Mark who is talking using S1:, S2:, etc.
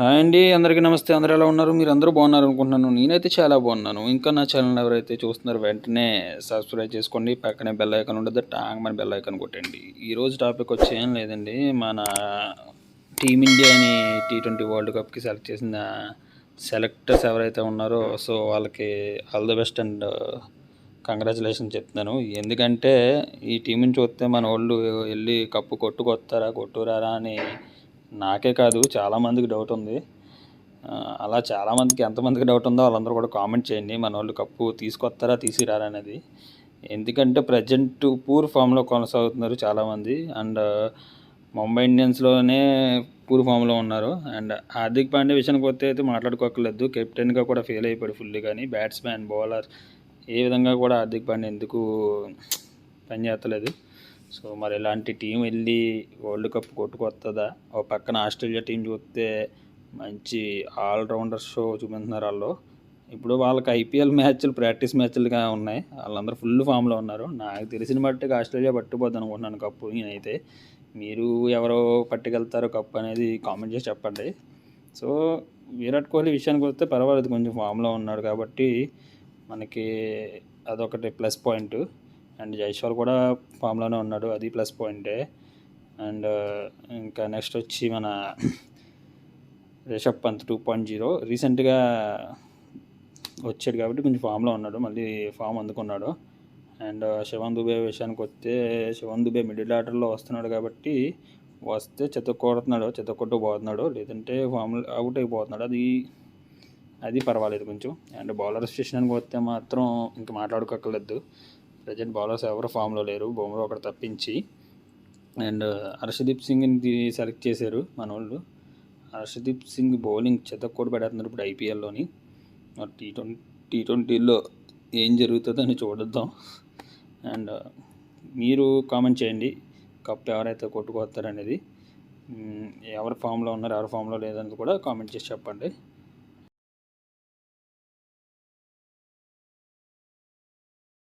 S1: Hi అండి అందరికీ నమస్తే. అందరూ ఎలా ఉన్నారు? మీరు అందరూ బాగున్నారు అనుకుంటున్నాను. నేనైతే చాలా బాగున్నాను. ఇంకా నా ఛానల్ ఎవరైతే చూస్తున్నారో వెంటనే సబ్స్క్రైబ్ చేసుకోండి. పక్కనే బెల్ ఐకాన్ ఉంటుంది. టాంగ్ మన బెల్ ఐకాన్ కొట్టండి. ఈరోజు టాపిక్ వచ్చి ఏం లేదండి. మన టీమిండియాని టీ ట్వంటీ వరల్డ్ కప్కి సెలెక్ట్ చేసిన సెలెక్టర్స్ ఎవరైతే ఉన్నారో సో వాళ్ళకి all the best and congratulation చెప్తున్నాను. ఎందుకంటే ఈ టీంని చూస్తే మన వాళ్ళు వెళ్ళి కప్పు కొట్టుకొస్తారా కొట్టురారా అని నాకే కాదు చాలామందికి డౌట్ ఉంది. అలా చాలామందికి ఎంతమందికి డౌట్ ఉందో వాళ్ళందరూ కూడా కామెంట్ చేయండి. మన వాళ్ళు కప్పు తీసుకొస్తారా తీసిరారా అనేది. ఎందుకంటే ప్రజెంట్ పూర్ ఫామ్లో కొనసాగుతున్నారు చాలామంది అండ్ ముంబై ఇండియన్స్లోనే పూర్ ఫామ్లో ఉన్నారు. అండ్ హార్దిక్ పాండే విషయానికి వస్తే అయితే మాట్లాడుకోకర్లేదు కెప్టెన్గా కూడా ఫెయిల్ అయిపోయాడు ఫుల్ కానీ బ్యాట్స్మెన్ బౌలర్ ఏ విధంగా కూడా హార్దిక్ పాండే ఎందుకు పనిచేస్తలేదు సో మరి ఇలాంటి టీం వెళ్ళి వరల్డ్ కప్ కొట్టుకొస్తుందా ఓ పక్కన ఆస్ట్రేలియా టీం చూస్తే మంచి ఆల్రౌండర్ షో చూపిస్తున్నారు వాళ్ళు. ఇప్పుడు వాళ్ళకి ఐపీఎల్ మ్యాచ్లు ప్రాక్టీస్ మ్యాచ్లుగా ఉన్నాయి. వాళ్ళందరూ ఫుల్ ఫామ్లో ఉన్నారు. నాకు తెలిసిన బట్టి ఆస్ట్రేలియా పట్టుపోద్ది అనుకుంటున్నాను కప్పు నేనైతే. మీరు ఎవరో పట్టుకెళ్తారో కప్పు అనేది కామెంట్ చేసి చెప్పండి. సో విరాట్ కోహ్లీ విషయానికి వస్తే పర్వాలేదు కొంచెం ఫామ్లో ఉన్నాడు కాబట్టి మనకి అదొకటి ప్లస్ పాయింట్. అండ్ జైస్వాల్ కూడా ఫామ్లోనే ఉన్నాడు అది ప్లస్ పాయింటే. అండ్ ఇంకా నెక్స్ట్ వచ్చి మన Rishabh Pant two point zero. రీసెంట్గా వచ్చాడు కాబట్టి కొంచెం ఫామ్లో ఉన్నాడు మళ్ళీ ఫామ్ అందుకున్నాడు. అండ్ శివన్ దుబే విషయానికి వస్తే శివన్ దుబే మిడిల్ ఆర్డర్లో వస్తున్నాడు కాబట్టి వస్తే చెత్త కొడుతున్నాడు చెత్త కొట్టు పోతున్నాడు. లేదంటే ఫామ్ అవుట్ అయిపోతున్నాడు. అది అది పర్వాలేదు కొంచెం. అండ్ బౌలర్ స్టేషన్కి వస్తే మాత్రం ఇంక మాట్లాడుకోకర్లేదు ప్రజెంట్ బౌలర్స్ ఎవరు ఫామ్లో లేరు బొమ్మలో ఒకటి తప్పించి. అండ్ హర్షదీప్ సింగ్ని సెలెక్ట్ చేశారు మన వాళ్ళు హర్షదీప్ సింగ్ బౌలింగ్ చెత్తకోటి పెడుతున్నారు ఇప్పుడు ఐపీఎల్లోని టీ ట్వంటీ టీ ట్వంటీలో ఏం జరుగుతుందో అని చూడొద్దాం. అండ్ మీరు కామెంట్ చేయండి కప్ ఎవరైతే కొట్టుకొస్తారనేది ఎవరు ఫామ్లో ఉన్నారు ఎవరు ఫామ్లో లేదని కూడా కామెంట్ చేసి చెప్పండి.